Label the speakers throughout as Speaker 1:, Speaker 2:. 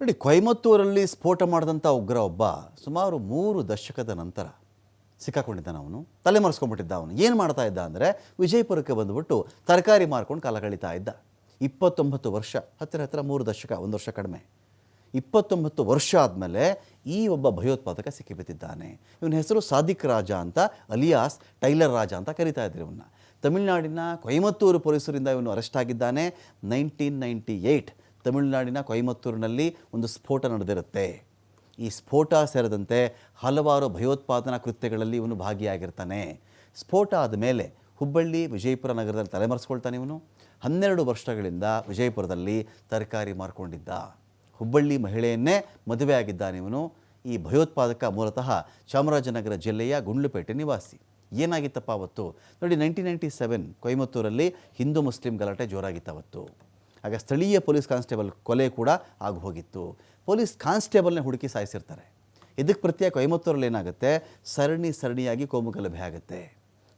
Speaker 1: ನೋಡಿ, ಕೊಯಮತ್ತೂರಲ್ಲಿ ಸ್ಫೋಟ ಮಾಡಿದಂಥ ಉಗ್ರ ಒಬ್ಬ ಸುಮಾರು ಮೂರು ದಶಕದ ನಂತರ ಸಿಕ್ಕಾಕೊಂಡಿದ್ದಾನೆ ಅವನು, ತಲೆಮರೆಸ್ಕೊಂಡ್ಬಿಟ್ಟಿದ್ದ ಅವನು. ಏನು ಮಾಡ್ತಾ ಇದ್ದ ಅಂದರೆ, ವಿಜಯಪುರಕ್ಕೆ ಬಂದುಬಿಟ್ಟು ತರಕಾರಿ ಮಾರ್ಕೊಂಡು ಕಾಲ ಕಳೀತಾ ಇದ್ದ. ಇಪ್ಪತ್ತೊಂಬತ್ತು ವರ್ಷ, ಹತ್ತಿರ ಹತ್ತಿರ ಮೂರು ದಶಕ, ಒಂದು ವರ್ಷ ಕಡಿಮೆ. ಇಪ್ಪತ್ತೊಂಬತ್ತು ವರ್ಷ ಆದಮೇಲೆ ಈ ಒಬ್ಬ ಭಯೋತ್ಪಾದಕ ಸಿಕ್ಕಿಬಿದ್ದಿದ್ದಾನೆ. ಇವನ ಹೆಸರು ಸಾದಿಕ್ ರಾಜ ಅಂತ, ಅಲಿಯಾಸ್ ಟೈಲರ್ ರಾಜ ಅಂತ ಕರಿತಾ ಇದ್ರು ಇವನ್ನ. ತಮಿಳುನಾಡಿನ ಕೊಯಮತ್ತೂರು ಪೊಲೀಸರಿಂದ ಇವನು ಅರೆಸ್ಟ್ ಆಗಿದ್ದಾನೆ. ನೈನ್ಟೀನ್ ನೈಂಟಿ ಏಯ್ಟ್ ತಮಿಳುನಾಡಿನ ಕೊಯಮತ್ತೂರಿನಲ್ಲಿ ಒಂದು ಸ್ಫೋಟ ನಡೆದಿರುತ್ತೆ. ಈ ಸ್ಫೋಟ ಸೇರಿದಂತೆ ಹಲವಾರು ಭಯೋತ್ಪಾದನಾ ಕೃತ್ಯಗಳಲ್ಲಿ ಇವನು ಭಾಗಿಯಾಗಿರ್ತಾನೆ. ಸ್ಫೋಟ ಆದ ಮೇಲೆ ಹುಬ್ಬಳ್ಳಿ ವಿಜಯಪುರ ನಗರದಲ್ಲಿ ತಲೆಮರೆಸ್ಕೊಳ್ತಾನೆ ಇವನು. ಹನ್ನೆರಡು ವರ್ಷಗಳಿಂದ ವಿಜಯಪುರದಲ್ಲಿ ತರಕಾರಿ ಮಾರ್ಕೊಂಡಿದ್ದ. ಹುಬ್ಬಳ್ಳಿ ಮಹಿಳೆಯನ್ನೇ ಮದುವೆ ಆಗಿದ್ದಾನೆ ಇವನು. ಈ ಭಯೋತ್ಪಾದಕ ಮೂಲತಃ ಚಾಮರಾಜನಗರ ಜಿಲ್ಲೆಯ ಗುಂಡ್ಲುಪೇಟೆ ನಿವಾಸಿ. ಏನಾಗಿತ್ತಪ್ಪ ಅವತ್ತು? ನೋಡಿ ನೈನ್ಟೀನ್ ನೈಂಟಿ ಸೆವೆನ್ ಕೊಯಮತ್ತೂರಲ್ಲಿ ಹಿಂದೂ ಮುಸ್ಲಿಂ ಗಲಾಟೆ ಜೋರಾಗಿತ್ತು ಅವತ್ತು ಆಗ ಸ್ಥಳೀಯ ಪೊಲೀಸ್ ಕಾನ್ಸ್ಟೇಬಲ್ ಕೊಲೆ ಕೂಡ ಆಗಿ ಹೋಗಿತ್ತು ಪೊಲೀಸ್ ಕಾನ್ಸ್ಟೇಬಲ್ನೇ ಹುಡುಕಿ ಸಾಯಿಸಿರ್ತಾರೆ. ಇದಕ್ಕೆ ಪ್ರತ್ಯೇಕ ಕೊಯಮತ್ತೂರಲ್ಲಿ ಏನಾಗುತ್ತೆ? ಸರಣಿ ಸರಣಿಯಾಗಿ ಕೋಮು ಗಲಭೆ ಆಗುತ್ತೆ.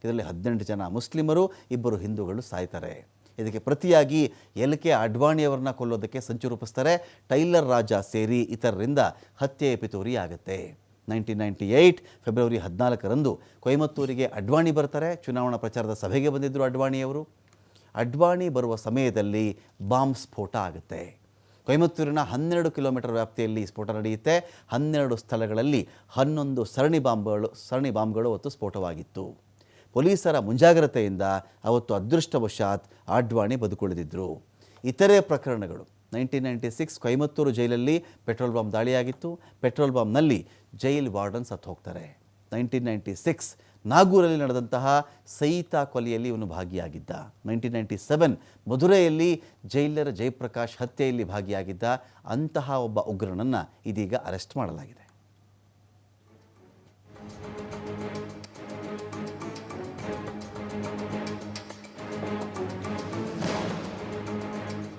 Speaker 1: ಇದರಲ್ಲಿ ಹದಿನೆಂಟು ಜನ ಮುಸ್ಲಿಮರು, ಇಬ್ಬರು ಹಿಂದೂಗಳು ಸಾಯ್ತಾರೆ. ಇದಕ್ಕೆ ಪ್ರತಿಯಾಗಿ ಎಲ್ ಕೆ ಅಡ್ವಾಣಿಯವರನ್ನ ಕೊಲ್ಲೋದಕ್ಕೆ ಸಂಚು ರೂಪಿಸ್ತಾರೆ. ಟೈಲರ್ ರಾಜ ಸೇರಿ ಇತರರಿಂದ ಹತ್ಯೆ ಪಿತೂರಿ ಆಗುತ್ತೆ. ನೈನ್ಟೀನ್ ನೈಂಟಿ ಏಯ್ಟ್ ಫೆಬ್ರವರಿ ಹದಿನಾಲ್ಕರಂದು ಕೊಯಮತ್ತೂರಿಗೆ ಅಡ್ವಾಣಿ ಬರ್ತಾರೆ. ಚುನಾವಣಾ ಪ್ರಚಾರದ ಸಭೆಗೆ ಬಂದಿದ್ದರು ಅಡ್ವಾಣಿಯವರು. ಅಡ್ವಾಣಿ ಬರುವ ಸಮಯದಲ್ಲಿ ಬಾಂಬ್ ಸ್ಫೋಟ ಆಗುತ್ತೆ. ಕೊಯಮತ್ತೂರಿನ ಹನ್ನೆರಡು ಕಿಲೋಮೀಟರ್ ವ್ಯಾಪ್ತಿಯಲ್ಲಿ ಸ್ಫೋಟ ನಡೆಯುತ್ತೆ. ಹನ್ನೆರಡು ಸ್ಥಳಗಳಲ್ಲಿ ಹನ್ನೊಂದು ಸರಣಿ ಬಾಂಬ್ಗಳು ಸರಣಿ ಬಾಂಬ್ಗಳು ಅವತ್ತು ಸ್ಫೋಟವಾಗಿತ್ತು. ಪೊಲೀಸರ ಮುಂಜಾಗ್ರತೆಯಿಂದ ಅವತ್ತು ಅದೃಷ್ಟವಶಾತ್ ಅಡ್ವಾಣಿ ಬದುಕುಳಿದಿದ್ದರು ಇತರೆ ಪ್ರಕರಣಗಳು, ನೈನ್ಟೀನ್ ನೈಂಟಿ ಸಿಕ್ಸ್ ಕೊಯಮತ್ತೂರು ಜೈಲಲ್ಲಿ ಪೆಟ್ರೋಲ್ ಬಾಂಬ್ ದಾಳಿಯಾಗಿತ್ತು. ಪೆಟ್ರೋಲ್ ಬಾಂಬ್ನಲ್ಲಿ ಜೈಲ್ ವಾರ್ಡನ್ ಸತ್ತು ಹೋಗ್ತಾರೆ. ನೈನ್ಟೀನ್ ನೈಂಟಿ ಸಿಕ್ಸ್ ನಾಗೂರಲ್ಲಿ ನಡೆದಂತಹ ಸೈತಾ ಕೊಲೆಯಲ್ಲಿ ಇವನು ಭಾಗಿಯಾಗಿದ್ದ. ನೈನ್ಟೀನ್ ನೈಂಟಿ ಸೆವೆನ್ ಮಧುರೆಯಲ್ಲಿ ಜೈಲರ್ ಜಯಪ್ರಕಾಶ್ ಹತ್ಯೆಯಲ್ಲಿ ಭಾಗಿಯಾಗಿದ್ದ ಅಂತಹ ಒಬ್ಬ ಉಗ್ರನನ್ನು ಇದೀಗ ಅರೆಸ್ಟ್ ಮಾಡಲಾಗಿದೆ.